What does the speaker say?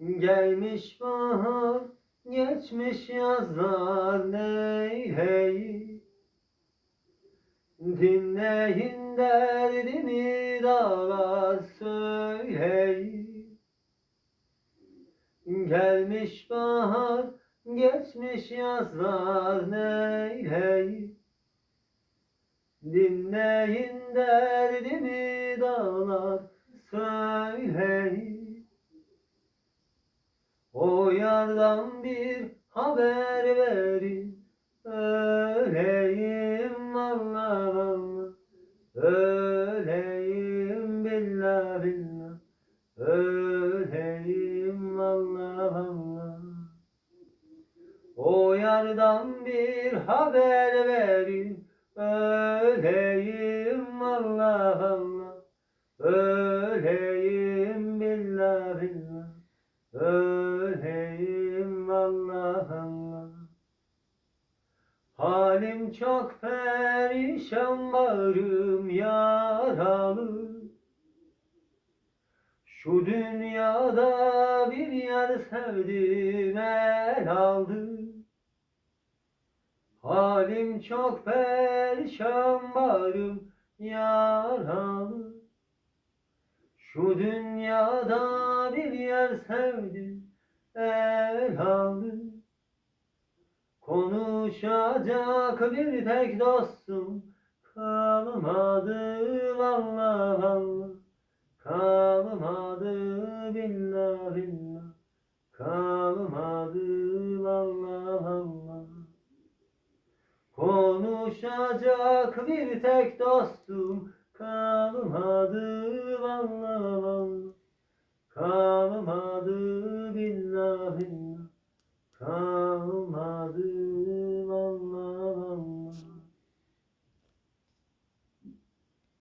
Gelmiş bahar, geçmiş yazlar neyleyim? Dinleyin derdimi dağlar söyleyin. Gelmiş bahar, geçmiş yazlar neyleyim? Dinleyin derdimi dağlar söyleyin. O yardan bir haber verin. Öleyim valla valla Öleyim billah billah Öleyim valla valla O yardan bir haber verin. Öleyim valla valla Öleyim billah billah Öleyim Allah Allah Halim çok perişan bağrım yaralı. Şu dünyada bir yer sevdim el aldı. Halim çok perişan bağrım yaralı. Şu dünyada bir yer sevdim, el aldım. Konuşacak bir tek dostum kalmadı valla valla. Kalmadı billah billah. Kalmadı valla valla. Konuşacak bir tek dostum